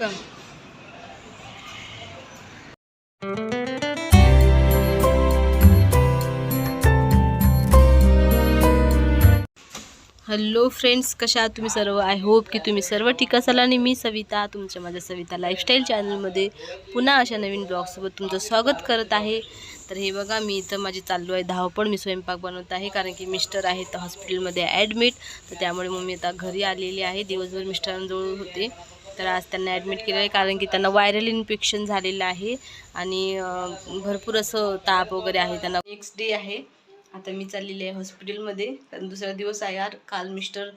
का hello friends कशा तुम्ही सर्व? आय होप की तुम्ही सर्व ठीक असाल आणि मी सविता तुमच्या माझ्या सविता लाईफस्टाईल चॅनलमध्ये पुन्हा अशा नवीन ब्लॉगसोबत तुमचं स्वागत करत आहे. तर हे बघा मी इथं माझी चालू आहे धावपळ मी स्वयंपाक बनवत आहे कारण की मिस्टर आहेत हॉस्पिटलमध्ये ॲडमिट तर त्यामुळे मग मी आता घरी आलेली आहे. दिवसभर मिस्टरांजवळ होते. तर आज त्यांना ॲडमिट केलं आहे कारण की त्यांना व्हायरल इन्फेक्शन झालेलं आहे आणि भरपूर असं ताप वगैरे आहे त्यांना. नेक्स्ट डे आहे. आता मी चाललेली आहे हॉस्पिटलमध्ये कारण दुसरा दिवस आहे यार. काल मिस्टर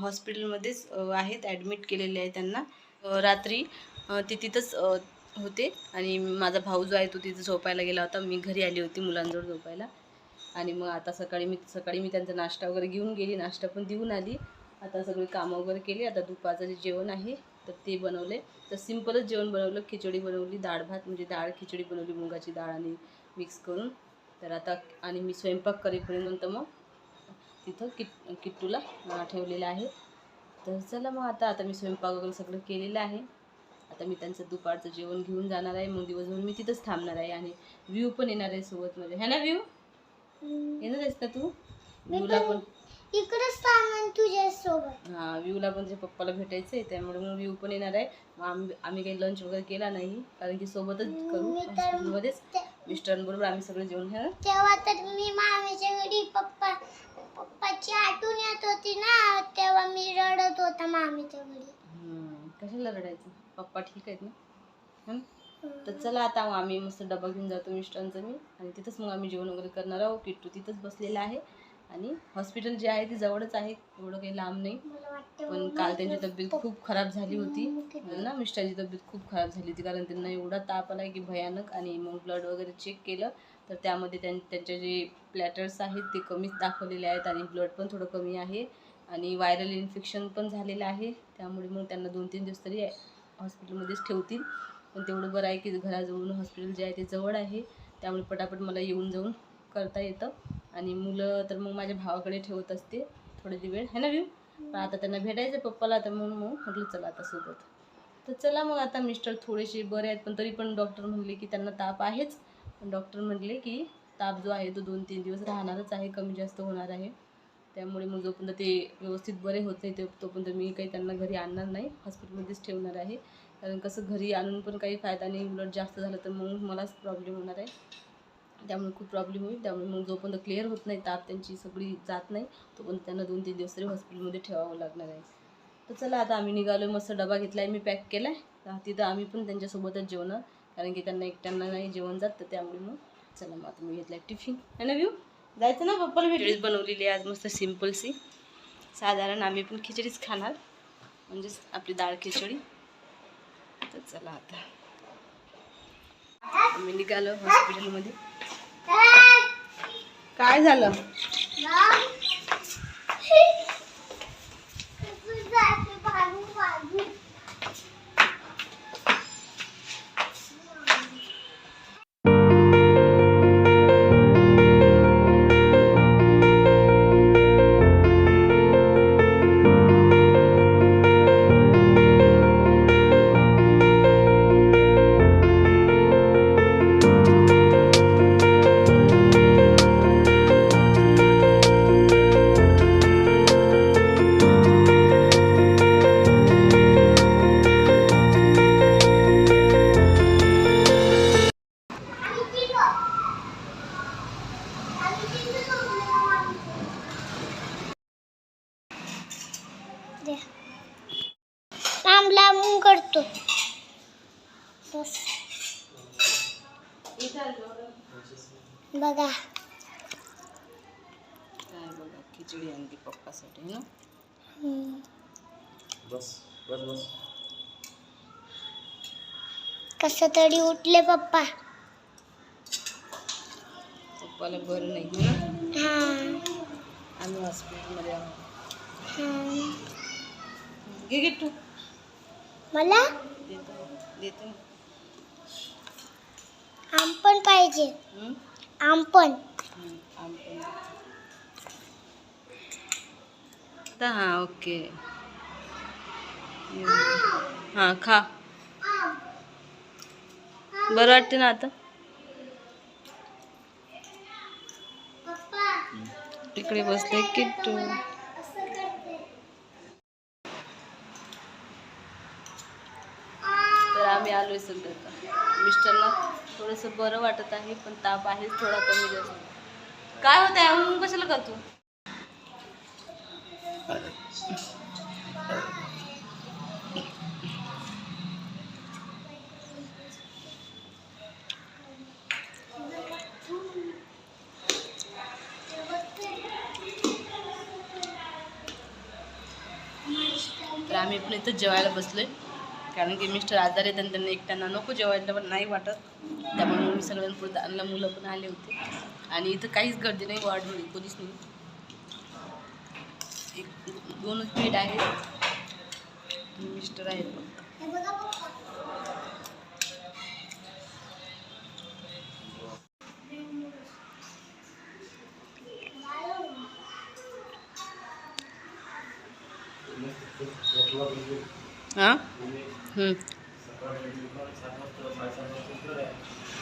हॉस्पिटलमध्येच आहेत ॲडमिट केलेले आहे त्यांना. रात्री ते तिथंच होते. आणि माझा भाऊ जो आहे तो तिथं झोपायला गेला होता. मी घरी आली होती मुलांजवळ झोपायला. आणि मग आता सकाळी मी सकाळी मी त्यांचा नाश्ता वगैरे घेऊन गेली. नाश्ता पण देऊन आली. आता सगळी कामं वगैरे केली. आता दुपारचं जे जेवण आहे तर ते बनवले. तर सिम्पलच जेवण बनवलं. खिचडी बनवली डाळ भात म्हणजे डाळ खिचडी बनवली मुगाची डाळ आणि मिक्स करून. तर आता आणि मी स्वयंपाक करेपर्यंत मग तिथं किट किट्टूला ठेवलेलं आहे. तर चला मग आता आता मी स्वयंपाक वगैरे सगळं केलेलं आहे. आता मी त्यांचं दुपारचं जेवण घेऊन जाणार आहे. मग दिवसभर मी तिथंच थांबणार आहे आणि व्ह्यू पण येणार आहे सोबत माझ्या है ना व्ह्यू येणार आहेस ना तू? व्ह्यूला पण इकडेच सामान तुझ्या सोबत हां व्ह्यूला पण त्याच्या पप्पाला भेटायचं आहे त्यामुळे मग व्ह्यू पण येणार आहे. मग आम्ही आम्ही काही लंच वगैरे केला नाही कारण की सोबतच करू मी तर- मिस्टरांबरोबर आम्ही सगळे जेवण घ्या तेव्हा तर मी मामीच्या घरी पप्पा पप्पाची आठवण येत होती ना तेव्हा मी रडत होता मामीच्या घरी. कशाला रडायचं? पप्पा ठीक आहेत ना? हं? तर चला आता मग आम्ही मस्त डबा घेऊन जातो मिस्टरांचं मी. आणि तिथंच मग आम्ही जेवण वगैरे करणार आहोत. किट्टू तिथंच बसलेला आहे. आणि हॉस्पिटल जे आहे ते जवळच आहे एवढं काही लांब नाही. पण काल त्यांची तब्येत खूप खराब झाली होती. ना मिस्टरची तब्येत खूप खराब झाली होती. कारण त्यांना एवढा ताप आला की भयानक आणि मग ब्लड वगैरे चेक केलं. तर त्यामध्ये त्यां त्यांचे जे प्लॅटर्स आहेत ते कमीच दाखवलेले आहेत आणि ब्लड पण थोडं कमी आहे. आणि व्हायरल इन्फेक्शन पण झालेलं आहे. त्यामुळे मग त्यांना दोन तीन दिवस तरी हॉस्पिटलमध्येच ठेवतील. पण तेवढं बरं आहे की घराजवळून हॉस्पिटल जे आहे ते जवळ आहे. त्यामुळे पटापट मला येऊन जाऊन करता येतं. आणि मुलं तर मग माझ्या भावाकडे ठेवत असते थोडे वेळ है ना व्यू पण आता त्यांना भेटायचं पप्पाला तर मग मग म्हटलं चला आता सोबत. तर चला मग आता मिस्टर थोडेसे बरे आहेत पण तरी पण डॉक्टर म्हणले की त्यांना ताप आहेच. पण डॉक्टर म्हणले की ताप जो आहे तो दोन तीन दिवस राहणारच आहे कमी जास्त होणार आहे. त्यामुळे मग जोपर्यंत ते व्यवस्थित बरे होत नाही ते तोपर्यंत मी काही त्यांना घरी आणणार नाही हॉस्पिटलमध्येच ठेवणार आहे. कारण कसं घरी आणून पण काही फायदा नाही उलट जास्त झालं तर मग मलाच प्रॉब्लेम होणार आहे. त्यामुळे खूप प्रॉब्लेम होईल. त्यामुळे मग जोपर्यंत क्लिअर होत नाही ताप त्यांची सगळी जात नाही तोपर्यंत त्यांना दोन तीन दिवस तरी हॉस्पिटलमध्ये ठेवावं लागणार आहे. तर चला आता आम्ही निघालो मस्त डबा घेतला आहे मी पॅक केला आहे तिथं आम्ही पण त्यांच्यासोबतच जेवणार कारण की त्यांना एकट्यांना नाही जेवण जात तर त्यामुळे मग चला मग आता मी घेतला टिफिन है ना व्यू जायचं ना पप्पाला भेटीच बनवलेली आहे आज मस्त सिम्पलसी साधारण आम्ही पण खिचडीच खाणार म्हणजेच आपली डाळ खिचडी. तर चला आता. आम्ही निघालो हॉस्पिटलमध्ये काय झालं? बघा. काय बघा खिचडी आणली पप्पासाठी है ना? हम्म. बस बस बस. कसं तरी उठले पप्पा. पप्पाला बरं नाही ना? हा. आम्ही हॉस्पिटलमध्ये आहोत हा. घे घे तू. मला? देतो देतो. आम पण पाहिजे. हं? आम पण. हं, आम पण. आता हां ओके. हां खा. बरं वाटते ना आता? इकडे बसले किट्टू करते तर आम्ही आलोय सध्या आता मिस्टरला. थोडंसं बरं वाटत आहे पण ताप आहेच थोडा कमी जास्त. काय होत आहे म्हणून कशाला का तू तर आम्ही पण इथं जेवायला बसलोय. कारण की मिस्टर आजारी आहेत आणि त्यांना एकट्यांना नको जेवायला पण नाही वाटत. त्यामुळे मी सगळ्यांपुढे दानला मुलं पण आले होते. आणि इथं काहीच गर्दी नाही वाढमध्ये कोणीच नाही. एक दोनच बेड आहेत. मिस्टर आहेत.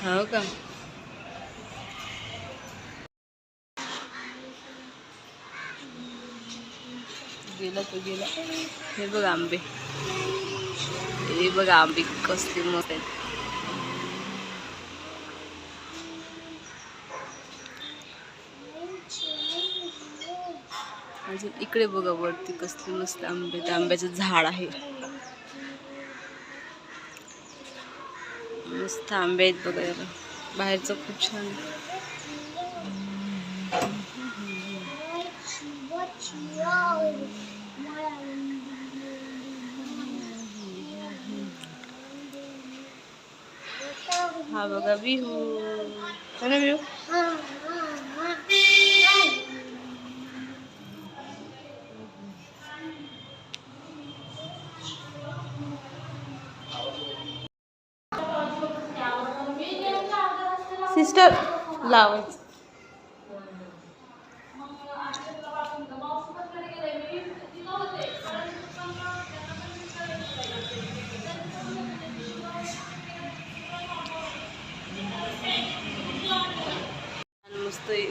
हां का गेला तो गेला. हे बघ आंबे. हे बघ आंबे कसले मस्त आहेत. अजून इकडे बघा वरती कसले मस्त आंबे त्या आंब्याचं झाड आहे. मस्त आंबे आहेत बघा याला. बाहेरचं खूप छान आहे. हा बघा बिहू है ना बिहू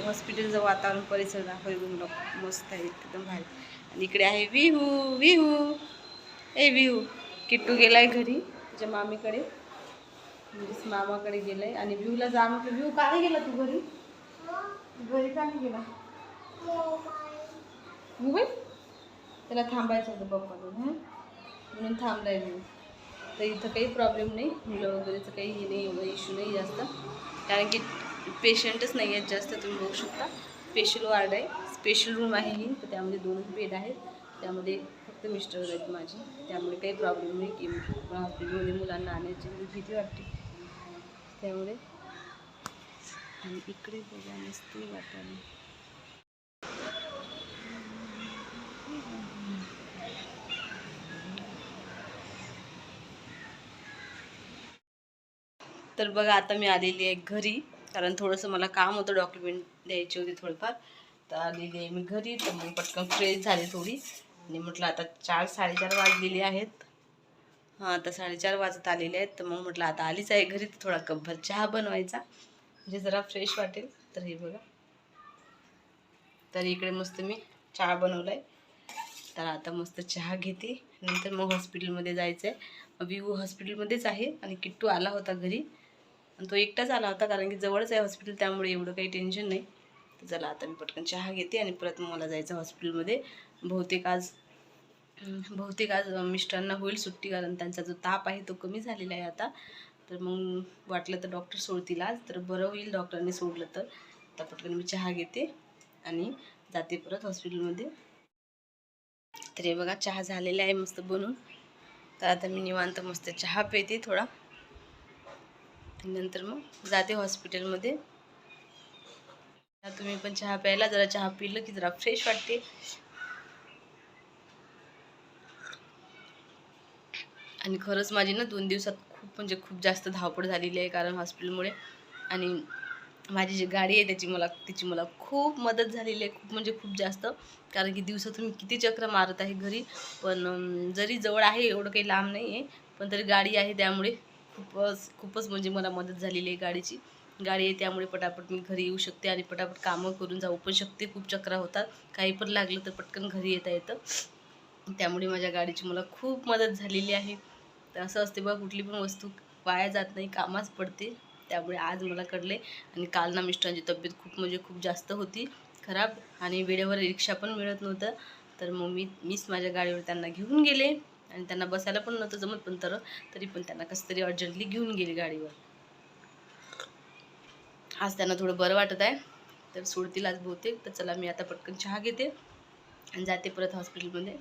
हॉस्पिटलचं वातावरण परिसर दाखवले तुम्हाला मस्त आहे एकदम भारी. आणि इकडे आहे विहू विहू. ए विहू. किट्टू गेला आहे घरी तुझ्या मामीकडे. म्हणजेच मामाकडे गेलाय. आणि विहूला जा म्हटलं विहू का नाही गेला तू घरी? घरी का नाही गेला? मोबाईल? त्याला थांबायचं होतं पप्पाकडून हां? म्हणून थांबलाय मी तर इथं काही प्रॉब्लेम नाही मुलं वगैरेचं काही हे नाही इश्यू नाही जास्त. कारण की पेशंटच नाही आहेत जास्त तुम्ही बघू शकता. स्पेशल वार्ड आहे. स्पेशल रूम आहे ही. तर त्यामध्ये दोन बेड आहेत. त्यामध्ये फक्त मिस्टर आहेत माझे. त्यामुळे काही प्रॉब्लेम नाही की हॉस्पिटलमध्ये मुलांना आणायची भीती वाटते. त्यामुळे आणि इकडे बघा मस्त वाटायला तर बघा आता मी आलेली आहे घरी. कारण थोडंसं मला काम होतं डॉक्युमेंट द्यायची होती थोडंफार. तर आलेली आहे मी घरी तर मग पटकन फ्रेश झाली थोडी. आणि म्हटलं आता चार साडेचार वाजलेली आहेत. हां आता साडेचार वाजत आलेले आहेत. तर मग म्हटलं आता आलीच आहे घरी तर थोडा कपभर चहा बनवायचा. म्हणजे जरा फ्रेश वाटेल. तर हे बघा. तर इकडे मस्त मी चहा बनवला आहे तर आता मस्त चहा घेते. नंतर मग हॉस्पिटलमध्ये जायचं आहे विवू हॉस्पिटलमध्येच आहे आणि किट्टू आला होता घरी. आणि तो एकटाच आला होता कारण की जवळच आहे हॉस्पिटल त्यामुळे एवढं काही टेन्शन नाही. तर चला आता मी पटकन चहा घेते आणि परत मग मला जायचं हॉस्पिटलमध्ये बहुतेक आज बहुतेक आज मिस्टरांना होईल सुट्टी कारण त्यांचा जो ताप आहे तो कमी झालेला आहे आता. तर मग वाटलं तर डॉक्टर सोडतील आज तर बरं होईल डॉक्टरांनी सोडलं तर. आता पटकन मी चहा घेते आणि जाते परत हॉस्पिटलमध्ये तर हे बघा चहा झालेला आहे मस्त बनवून तर आता मी निवांत मस्त चहा पिते थोडा. नंतर मग जाते हॉस्पिटलमध्ये. तुम्ही पण चहा प्यायला जरा चहा पिलं की जरा फ्रेश वाटते. आणि खरंच माझी ना दोन दिवसात खूप म्हणजे खूप जास्त धावपळ झालेली आहे कारण हॉस्पिटलमुळे. आणि माझी जी गाडी आहे त्याची मला तिची मला खूप मदत झालेली आहे खूप म्हणजे खूप जास्त. कारण की दिवसातून मी किती चक्र मारत आहे घरी. पण जरी जवळ आहे एवढं काही लांब नाही आहे पण तरी गाडी आहे त्यामुळे खूपच खूपच म्हणजे मला मदत झालेली आहे गाडीची. गाडी आहे त्यामुळे पटापट मी घरी येऊ शकते आणि पटापट कामं करून जाऊ. पण शकते खूप चक्रा होतात. काही पण लागलं तर पटकन घरी येता येतं. त्यामुळे माझ्या गाडीची मला खूप मदत झालेली आहे. तर असं असते बघा कुठली पण वस्तू वाया जात नाही कामाच पडते. त्यामुळे आज मला कळले आणि काल ना मिस्टरांची तब्येत खूप म्हणजे खूप जास्त होती खराब. आणि वेळेवर रिक्षा पण मिळत नव्हतं. तर मग मी मीच माझ्या गाडीवर त्यांना घेऊन गेले. आणि त्यांना बसायला पण नव्हतं जमत पण तर तरी पण त्यांना कसं तरी अर्जंटली घेऊन गेली गाडीवर. आज त्यांना थोडं बरं वाटत आहे तर सोडतील आज बहुतेक. तर चला मी आता पटकन चहा घेते आणि जाते परत हॉस्पिटलमध्ये